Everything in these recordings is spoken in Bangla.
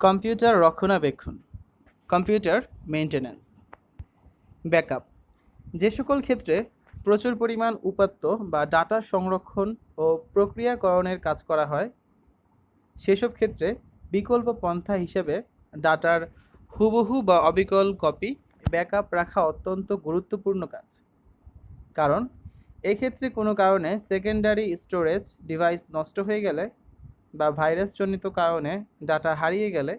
কম্পিউটার রক্ষণাবেক্ষণ, কম্পিউটার মেইনটেন্যান্স ব্যাকআপ। যে সকল ক্ষেত্রে প্রচুর পরিমাণ উপাত্ত বা ডাটা সংরক্ষণ ও প্রক্রিয়াকরণের কাজ করা হয়, সেসব ক্ষেত্রে বিকল্প পন্থা হিসেবে ডাটার হুবহু বা অবিকল কপি ব্যাকআপ রাখা অত্যন্ত গুরুত্বপূর্ণ কাজ। কারণ, এক্ষেত্রে কোনো কারণে সেকেন্ডারি স্টোরেজ ডিভাইস নষ্ট হয়ে গেলে বা ভাইরাসজনিত কারণে ডাটা হারিয়ে গেলে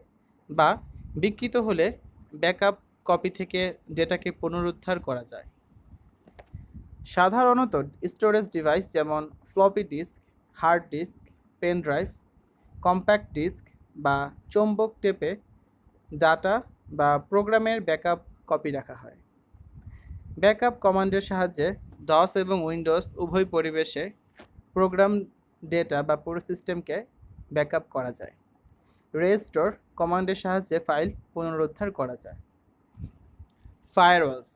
বা বিকৃত হলে ব্যাকআপ কপি থেকে ডেটাকে পুনরুদ্ধার করা যায়। সাধারণত স্টোরেজ ডিভাইস যেমন floppy disk, hard disk, pen drive, compact disc বা চৌম্বক টেপে ডাটা বা প্রোগ্রামের ব্যাকআপ কপি রাখা হয়। ব্যাকআপ কমান্ডের সাহায্যে ডস এবং উইন্ডোজ উভয় পরিবেশে প্রোগ্রাম ডেটা বা পুরো সিস্টেমকে ব্যাকআপ করা যায়। রেস্টোর কমান্ডের সাহায্যে ফাইল পুনরুদ্ধার করা যায়। ফায়ারওয়ালস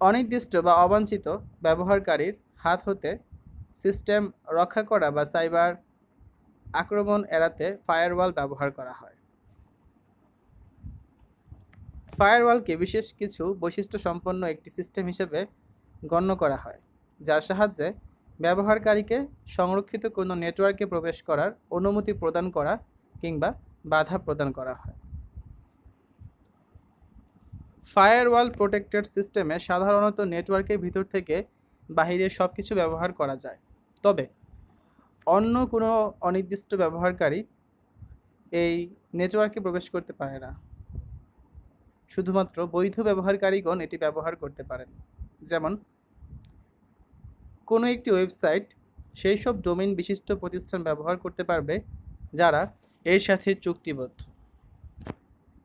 অনির্দিষ্ট বা অবাঞ্ছিত ব্যবহারকারীর হাত হতে সিস্টেম রক্ষা করা বা সাইবার আক্রমণ এড়াতে ফায়ারওয়াল ব্যবহার করা হয়। ফায়ারওয়ালকে বিশেষ কিছু বৈশিষ্ট্য সম্পন্ন একটি সিস্টেম হিসেবে গণ্য করা হয়, যার সাহায্যে ব্যবহারকারীকে সংরক্ষিত কোনো নেটওয়ার্কে প্রবেশ করার অনুমতি প্রদান করা কিংবা বাধা প্রদান করা হয়। ফায়ারওয়াল প্রোটেক্টেড সিস্টেমে সাধারণত নেটওয়ার্কের ভিতর থেকে বাহিরে সব কিছু ব্যবহার করা যায়। তবে অন্য কোনো অনির্দিষ্ট ব্যবহারকারী এই নেটওয়ার্কে প্রবেশ করতে পারে না। শুধুমাত্র বৈধ ব্যবহারকারীগণ এটি ব্যবহার করতে পারেন। যেমন কোনো একটি ওয়েবসাইট সেই সব ডোমেইন বিশিষ্ট প্রতিষ্ঠান ব্যবহার করতে পারবে যারা এর সাথে চুক্তিবদ্ধ।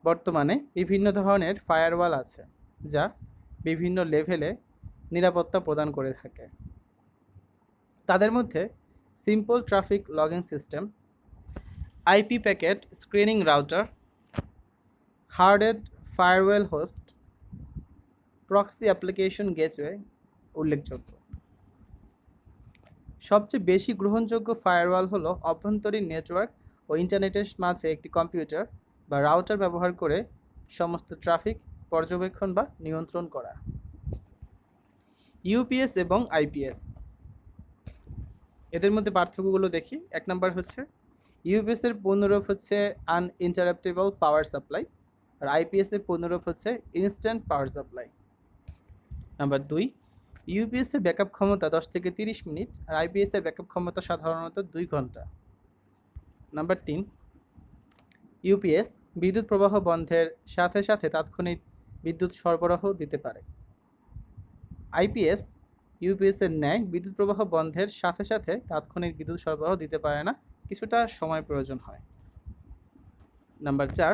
বর্তমানে বিভিন্ন ধরনের ফায়ারওয়াল আছে যা বিভিন্ন লেভেলে নিরাপত্তা প্রদান করে থাকে। তাদের মধ্যে simple traffic logging system IP packet screening router hardened firewall host proxy application gateway উল্লেখযোগ্য। সবচেয়ে বেশি গ্রহণযোগ্য ফায়ারওয়াল হলো অভ্যন্তরীণ নেটওয়ার্ক ও ইন্টারনেটের মাঝে একটি কম্পিউটার বা রাউটার ব্যবহার করে সমস্ত ট্রাফিক পর্যবেক্ষণ বা নিয়ন্ত্রণ করা। ইউপিএস এবং আইপিএস এদের মধ্যে পার্থক্যগুলো দেখি। এক নম্বর হচ্ছে ইউপিএসের পূর্ণরূপ হচ্ছে আনইন্টারাপ্টেবল পাওয়ার সাপ্লাই আর আইপিএসের পূর্ণরূপ হচ্ছে ইনস্ট্যান্ট পাওয়ার সাপ্লাই নাম্বার দুই ইউপিএস এর ব্যাকআপ ক্ষমতা দশ থেকে তিরিশ মিনিট আর আইপিএস এর ব্যাকআপ ক্ষমতা সাধারণত দুই ঘণ্টা। নাম্বার তিন, ইউপিএস বিদ্যুৎ প্রবাহ বন্ধের সাথে সাথে তাৎক্ষণিক বিদ্যুৎ সরবরাহ দিতে পারে। আইপিএস ইউপিএস এর ন্যায় বিদ্যুৎ প্রবাহ বন্ধের সাথে সাথে তাৎক্ষণিক বিদ্যুৎ সরবরাহ দিতে পারে না, কিছুটা সময় প্রয়োজন হয়। নাম্বার চার,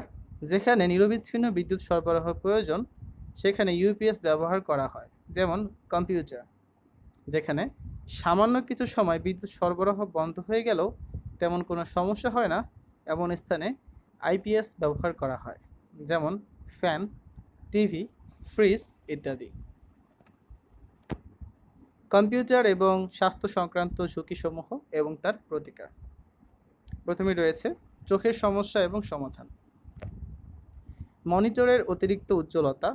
যেখানে নিরবিচ্ছিন্ন বিদ্যুৎ সরবরাহ প্রয়োজন সেখানে ইউপিএস ব্যবহার করা হয়, যেমন কম্পিউটার যেখানে সামান্য কিছু সময় বিদ্যুৎ সরবরাহ বন্ধ হয়ে গেলেও তেমন কোনো সমস্যা হয় না। এমন স্থানে আইপিএস ব্যবহার করা হয়, যেমন ফ্যান টিভি ফ্রিজ ইত্যাদি। কম্পিউটার এবং স্বাস্থ্য সংক্রান্ত ঝুঁকিসমূহ এবং তার প্রতিকার। প্রথমে রয়েছে চোখের সমস্যা এবং সমাধান। মনিটরের অতিরিক্ত উজ্জ্বলতা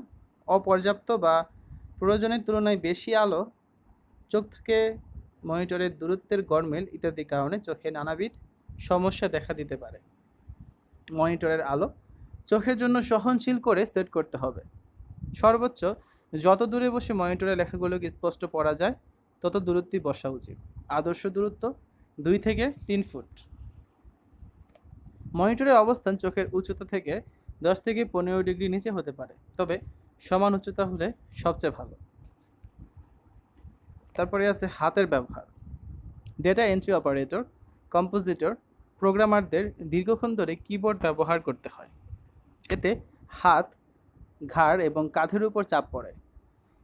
অপর্যাপ্ত বা প্রয়োজনের তুলনায় বেশি আলো চোখ থেকে মনিটরের দূরত্বের গরমেল ইত্যাদি কারণে চোখে নানাবিধ সমস্যা দেখা দিতে পারে। মনিটরের আলো চোখের জন্য সহনশীল করে সেট করতে হবে। সর্বোচ্চ, যত দূরে বসে মনিটরের লেখাগুলোকে স্পষ্ট পড়া যায়, তত দূরত্বই বসা উচিত। আদর্শ দূরত্ব দুই থেকে তিন ফুট। মনিটরের অবস্থান চোখের উচ্চতা থেকে দশ থেকে পনেরো ডিগ্রি নিচে হতে পারে। তবে সমান উচ্চতা হলে সবচেয়ে ভালো। তারপরে আছে হাতের ব্যবহার। ডেটা এন্ট্রি অপারেটর কম্পোজিটর প্রোগ্রামারদের দীর্ঘক্ষণ ধরে কিবোর্ড ব্যবহার করতে হয়। এতে হাত, ঘাড় এবং কাঁধের উপর চাপ পড়ে।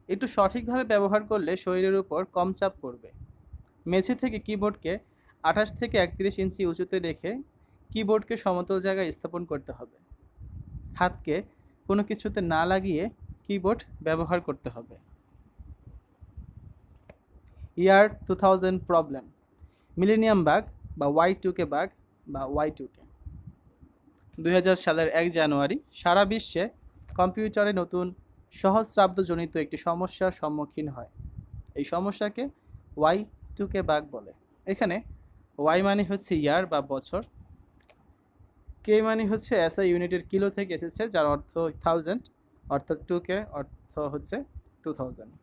একটু সঠিকভাবে ব্যবহার করলে শরীরের উপর কম চাপ পড়বে। মেঝে থেকে কিবোর্ডকে আঠাশ থেকে একত্রিশ ইঞ্চি উঁচুতে রেখে কিবোর্ডকে সমতল জায়গায় স্থাপন করতে হবে। হাতকে কোনো কিছুতে না লাগিয়ে কিবোর্ড ব্যবহার করতে হবে। Year two thousand problem millennium bug বা ওয়াই টুকে বাগ বা ওয়াই টু কে দু হাজার সালের এক জানুয়ারি, সারা বিশ্বে কম্পিউটারে নতুন সহস্রাব্দজনিত একটি সমস্যার সম্মুখীন হয়। এই সমস্যাকে ওয়াই টু কে বাগ বলে। এখানে ওয়াই মানে হচ্ছে ইয়ার বা বছর। কে মানে হচ্ছে এসআই ইউনিটের কিলো থেকে এসেছে, যার অর্থ থাউজেন্ড অর্থাৎ টু কে অর্থ হচ্ছে টু থাউজেন্ড